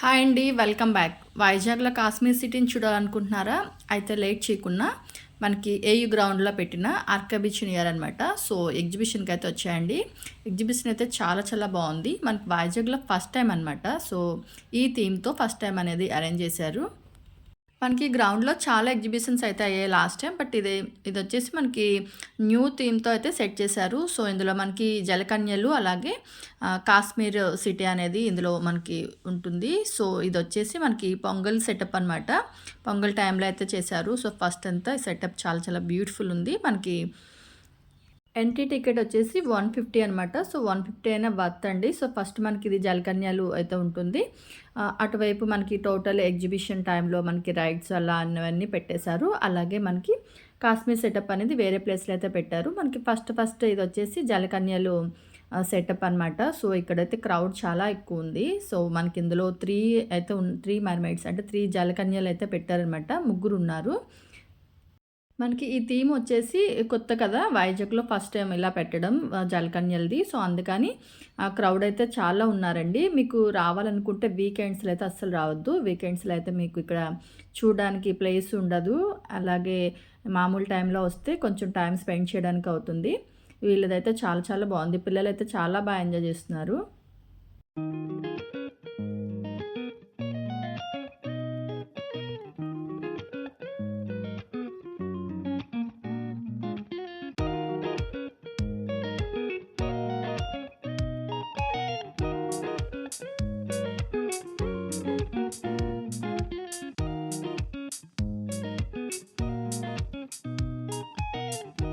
Hi అండి welcome back. వైజాగ్లో కాశ్మీర్ సిటీని చూడాలనుకుంటున్నారా? అయితే లేట్ చేయకుండా మనకి ఏయు గ్రౌండ్లో పెట్టిన ఆర్కా బీచ్ నియర్ అనమాట సో ఎగ్జిబిషన్కి అయితే వచ్చాయండి. ఎగ్జిబిషన్ అయితే చాలా చాలా బాగుంది. మనకి వైజాగ్లో ఫస్ట్ టైం అనమాట సో ఈ థీమ్తో ఫస్ట్ టైం అనేది అరేంజ్ చేశారు. మనకి గ్రౌండ్లో చాలా ఎగ్జిబిషన్స్ అయితే అయ్యాయి లాస్ట్ టైం. బట్ ఇది ఇది వచ్చేసి మనకి న్యూ థీమ్తో అయితే సెట్ చేశారు. సో ఇందులో మనకి జలకన్యలు అలాగే కాశ్మీర్ సిటీ అనేది ఇందులో మనకి ఉంటుంది. సో ఇది వచ్చేసి మనకి పొంగల్ సెటప్ అనమాట పొంగల్ టైంలో అయితే చేశారు. సో ఫస్ట్ అంతా సెటప్ చాలా చాలా బ్యూటిఫుల్ ఉంది. మనకి ఎంట్రీ టికెట్ వచ్చేసి వన్ ఫిఫ్టీ అనమాట సో వన్ ఫిఫ్టీ అయినా వర్త్ అండి. సో ఫస్ట్ మనకి ఇది జలకన్యాలు అయితే ఉంటుంది. అటువైపు మనకి టోటల్ ఎగ్జిబిషన్ టైంలో మనకి రైడ్స్ అలా అన్నవన్నీ పెట్టేశారు. అలాగే మనకి కాశ్మీర్ సెటప్ అనేది వేరే ప్లేస్లో అయితే పెట్టారు. మనకి ఫస్ట్ ఫస్ట్ ఇది వచ్చేసి జలకన్యలు సెటప్ అనమాట సో ఇక్కడైతే క్రౌడ్ చాలా ఎక్కువ ఉంది. సో మనకి ఇందులో త్రీ అయితే త్రీ మర్మైడ్స్ అంటే త్రీ జలకన్యలు అయితే పెట్టారనమాట ముగ్గురు ఉన్నారు. మనకి ఈ థీమ్ వచ్చేసి కొత్త కదా వైజాగ్లో ఫస్ట్ టైం ఇలా పెట్టడం జలకన్యలది. సో అందుకని ఆ క్రౌడ్ అయితే చాలా ఉన్నారండి. మీకు రావాలనుకుంటే వీకెండ్స్లో అయితే అస్సలు రావద్దు. వీకెండ్స్లో అయితే మీకు ఇక్కడ చూడడానికి ప్లేస్ ఉండదు. అలాగే మామూలు టైంలో వస్తే కొంచెం టైం స్పెండ్ చేయడానికి అవుతుంది. వీళ్ళదైతే చాలా చాలా బాగుంది. పిల్లలు అయితే చాలా బాగా ఎంజాయ్ చేస్తున్నారు. అండ్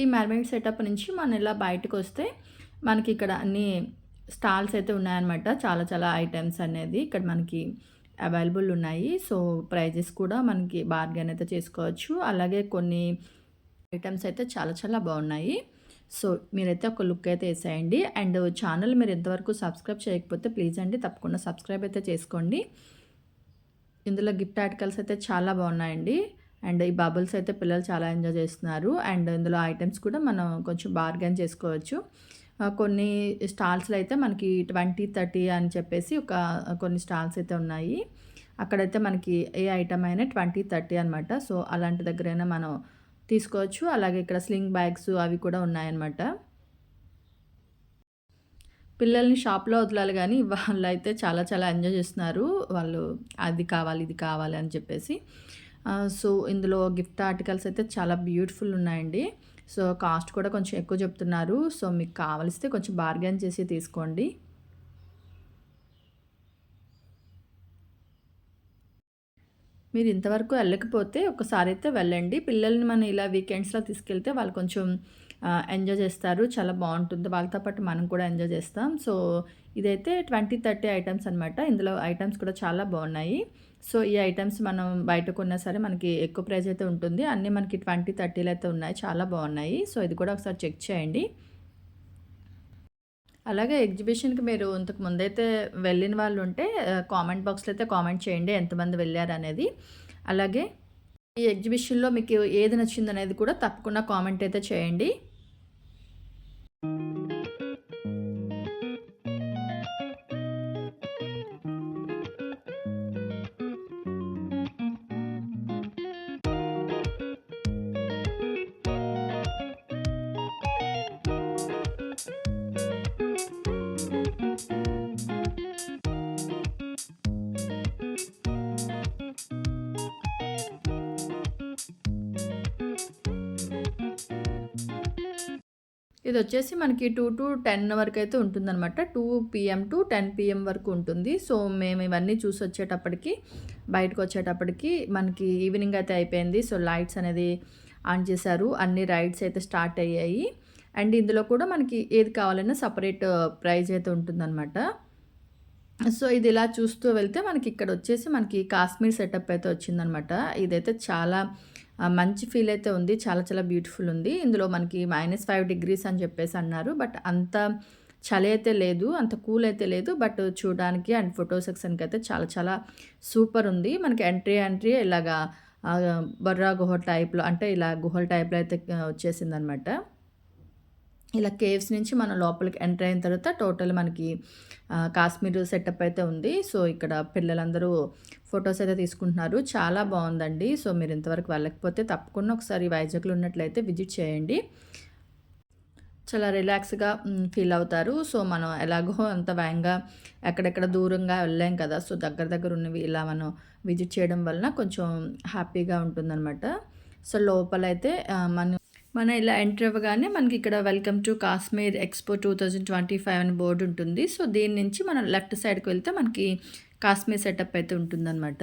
ఈ మ్యారినేట్ సెటప్ నుంచి మనం ఇలా బయటకు వస్తే మనకి ఇక్కడ అన్ని స్టాల్స్ అయితే ఉన్నాయన్నమాట. చాలా చాలా ఐటమ్స్ అనేది ఇక్కడ మనకి అవైలబుల్ ఉన్నాయి. సో ప్రైజెస్ కూడా మనకి బార్గెన్ అయితే చేసుకోవచ్చు. అలాగే కొన్ని ఐటమ్స్ అయితే చాలా చాలా బాగున్నాయి. సో మీరైతే ఒక లుక్ అయితే వేసేయండి. అండ్ ఛానల్ మీరు ఎంతవరకు సబ్స్క్రైబ్ చేయకపోతే ప్లీజ్ అండి తప్పకుండా సబ్స్క్రైబ్ అయితే చేసుకోండి. ఇందులో గిఫ్ట్ ఆర్టికల్స్ అయితే చాలా బాగున్నాయండి. అండ్ ఈ బబుల్స్ అయితే పిల్లలు చాలా ఎంజాయ్ చేస్తున్నారు. అండ్ ఇందులో ఐటమ్స్ కూడా మనం కొంచెం బార్గెన్ చేసుకోవచ్చు. కొన్ని స్టాల్స్లో అయితే మనకి ట్వంటీ థర్టీ అని చెప్పేసి ఒక కొన్ని స్టాల్స్ అయితే ఉన్నాయి. అక్కడైతే మనకి ఏ ఐటమ్ అయినా ట్వంటీ థర్టీ అనమాట సో అలాంటి దగ్గరైనా మనం తీసుకోవచ్చు. అలాగే ఇక్కడ స్లింగ్ బ్యాగ్స్ అవి కూడా ఉన్నాయన్నమాట. పిల్లల్ని షాప్లో వదలాలి కానీ వాళ్ళు అయితే చాలా చాలా ఎంజాయ్ చేస్తున్నారు. వాళ్ళు అది కావాలి ఇది కావాలి అని చెప్పేసి. సో ఇందులో గిఫ్ట్ ఆర్టికల్స్ అయితే చాలా బ్యూటిఫుల్ ఉన్నాయండి. సో కాస్ట్ కూడా కొంచెం ఎక్కువ చెప్తున్నారు. సో మీకు కావలిస్తే కొంచెం బార్గెన్ చేసి తీసుకోండి. మీరు ఇంతవరకు వెళ్ళకపోతే ఒకసారి అయితే వెళ్ళండి. పిల్లల్ని మనం ఇలా వీకెండ్స్లో తీసుకెళ్తే వాళ్ళు కొంచెం ఎంజాయ్ చేస్తారు. చాలా బాగుంటుంది. వాళ్ళతో పాటు మనం కూడా ఎంజాయ్ చేస్తాం. సో ఇదైతే ట్వంటీ థర్టీ ఐటమ్స్ అనమాట ఇందులో ఐటమ్స్ కూడా చాలా బాగున్నాయి. సో ఈ ఐటమ్స్ మనం బయట కొన్నా సరే మనకి ఎక్కువ ప్రైస్ అయితే ఉంటుంది. అన్నీ మనకి ట్వంటీ థర్టీలో అయితే ఉన్నాయి. చాలా బాగున్నాయి. సో ఇది కూడా ఒకసారి చెక్ చేయండి. అలాగే ఎగ్జిబిషన్కి మీరు ఇంతకు ముందైతే వెళ్ళిన వాళ్ళు ఉంటే కామెంట్ బాక్స్లో అయితే కామెంట్ చేయండి ఎంతమంది వెళ్ళారు అనేది అలాగే ఈ ఎగ్జిబిషన్లో మీకు ఏది నచ్చింది అనేది కూడా తప్పకుండా కామెంట్ అయితే చేయండి. ఇది వచ్చేసి మనకి టూ టు టెన్ వరకు అయితే ఉంటుందన్నమాట. Two PM to ten PM వరకు ఉంటుంది. సో మేము ఇవన్నీ చూసి వచ్చేటప్పటికి బయటకు వచ్చేటప్పటికి మనకి ఈవినింగ్ అయితే అయిపోయింది. సో లైట్స్ అనేది ఆన్ చేశారు. అన్ని రైడ్స్ అయితే స్టార్ట్ అయ్యాయి. అండ్ ఇందులో కూడా మనకి ఏది కావాలన్నా సపరేట్ ప్రైజ్ అయితే ఉంటుందన్నమాట. సో ఇది ఇలా చూస్తూ వెళ్తే మనకి ఇక్కడ వచ్చేసి మనకి కాశ్మీర్ సెటప్ అయితే వచ్చిందనమాట. ఇదైతే చాలా మంచి ఫీల్ అయితే ఉంది. చాలా చాలా బ్యూటిఫుల్ ఉంది. ఇందులో మనకి మైనస్ ఫైవ్ డిగ్రీస్ అని చెప్పేసి అన్నారు. బట్ అంత చలి అయితే లేదు అంత కూల్ అయితే లేదు. బట్ చూడడానికి అండ్ ఫోటో సెక్షన్కి అయితే చాలా చాలా సూపర్ ఉంది. మనకి ఎంట్రీ ఎంట్రీ ఇలాగా బర్రా గుహ టైప్లో అంటే ఇలా గుహల టైప్లో అయితే వచ్చేసింది అనమాట ఇలా కేవ్స్ నుంచి మనం లోపలికి ఎంటర్ అయిన తర్వాత టోటల్ మనకి కాశ్మీర్ సెటప్ అయితే ఉంది. సో ఇక్కడ పిల్లలందరూ ఫొటోస్ అయితే తీసుకుంటున్నారు. చాలా బాగుందండి. సో మీరు ఇంతవరకు వెళ్ళకపోతే తప్పకుండా ఒకసారి వైజాగ్లో ఉన్నట్లయితే విజిట్ చేయండి. చాలా రిలాక్స్గా ఫీల్ అవుతారు. సో మనం ఎలాగో అంత భయంగా ఎక్కడెక్కడ దూరంగా వెళ్ళాం కదా. సో దగ్గర దగ్గర ఉన్నవి ఇలా మనం విజిట్ చేయడం వలన కొంచెం హ్యాపీగా ఉంటుందన్నమాట. సో లోపలైతే మనం మనం ఇలా ఎంటర్ అవ్వగానే మనకి ఇక్కడ welcome to Kashmir expo two thousand twenty five అని బోర్డు ఉంటుంది. సో దీని నుంచి మనం లెఫ్ట్ సైడ్కి వెళ్తే మనకి కాశ్మీర్ సెటప్ అయితే ఉంటుందన్నమాట.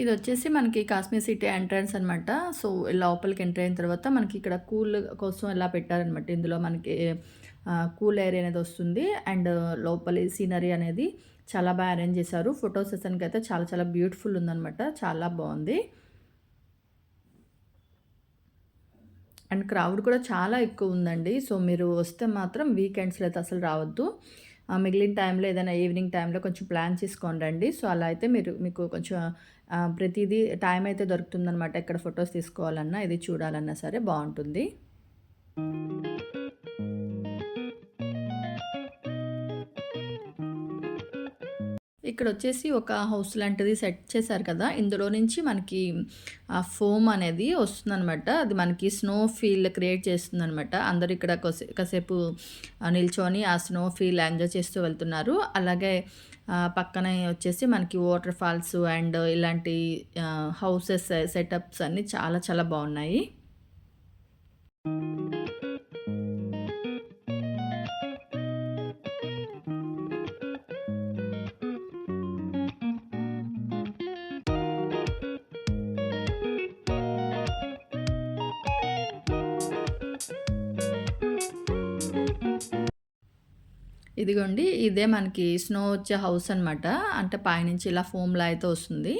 ఇది వచ్చేసి మనకి కాశ్మీర్ సిటీ ఎంట్రన్స్ అనమాట సో లోపలికి ఎంటర్ అయిన తర్వాత మనకి ఇక్కడ కూల్ కోసం ఇలా పెట్టారనమాట ఇందులో మనకి కూల్ ఏరియా అనేది వస్తుంది. అండ్ లోపలి సీనరీ అనేది చాలా బాగా అరేంజ్ చేశారు. ఫోటో సెషన్కి అయితే చాలా చాలా బ్యూటిఫుల్ ఉందనమాట చాలా బాగుంది. అండ్ క్రౌడ్ కూడా చాలా ఎక్కువ ఉందండి. సో మీరు వస్తే మాత్రం వీకెండ్స్లో అయితే అసలు రావద్దు. మిగిలిన టైంలో ఏదైనా ఈవినింగ్ టైంలో కొంచెం ప్లాన్ చేసుకోండి రండి సో అలా అయితే మీరు మీకు కొంచెం ప్రతిదీ టైం అయితే దొరుకుతుందనమాట ఎక్కడ ఫొటోస్ తీసుకోవాలన్నా ఇది చూడాలన్నా సరే బాగుంటుంది. ఇక్కడ వచ్చేసి ఒక హౌస్ లాంటిది సెట్ చేశారు కదా. ఇందులో నుంచి మనకి ఆ ఫోమ్ అనేది వస్తుందనమాట అది మనకి స్నో ఫీల్ క్రియేట్ చేస్తుందనమాట అందరు ఇక్కడ కాసేపు నిల్చొని ఆ స్నో ఫీల్ ఎంజాయ్ చేస్తూ వెళ్తున్నారు. అలాగే పక్కనే వచ్చేసి మనకి వాటర్ ఫాల్స్ అండ్ ఇలాంటి హౌసెస్ సెటప్స్ అన్నీ చాలా చాలా బాగున్నాయి. ఇదిగోండి ఇదే మనకి స్నో వచ్చే హౌస్ అనమాట అంటే పైనుంచి ఇలా ఫోమ్లా అయితే వస్తుంది.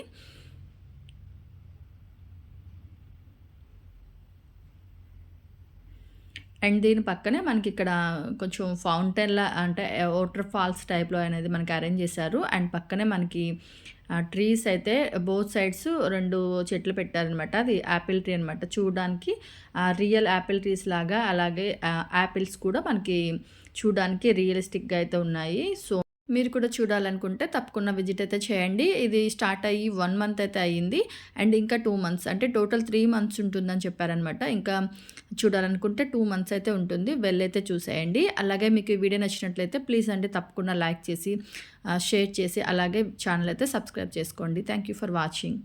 అండ్ దీని పక్కనే మనకి ఇక్కడ కొంచెం ఫౌంటైన్లా అంటే వాటర్ ఫాల్స్ టైప్లో అనేది మనకి అరేంజ్ చేశారు. అండ్ పక్కనే మనకి ట్రీస్ అయితే బోత్ సైడ్స్ రెండు చెట్లు పెట్టారనమాట అది యాపిల్ ట్రీ అనమాట చూడడానికి రియల్ యాపిల్ ట్రీస్ లాగా అలాగే యాపిల్స్ కూడా మనకి చూడడానికి రియలిస్టిక్గా అయితే ఉన్నాయి. సో మీరు కూడా చూడాలనుకుంటే తప్పకుండా విజిట్ అయితే చేయండి. ఇది స్టార్ట్ అయ్యి వన్ మంత్ అయితే అయ్యింది. అండ్ ఇంకా టూ మంత్స్ అంటే టోటల్ త్రీ మంత్స్ ఉంటుందని చెప్పారనమాట ఇంకా చూడాలనుకుంటే టూ మంత్స్ అయితే ఉంటుంది. వెళ్ళైతే చూసేయండి. అలాగే మీకు ఈ వీడియో నచ్చినట్లయితే ప్లీజ్ అండి తప్పకుండా లైక్ చేసి షేర్ చేసి అలాగే ఛానల్ అయితే సబ్స్క్రైబ్ చేసుకోండి. Thank you for watching.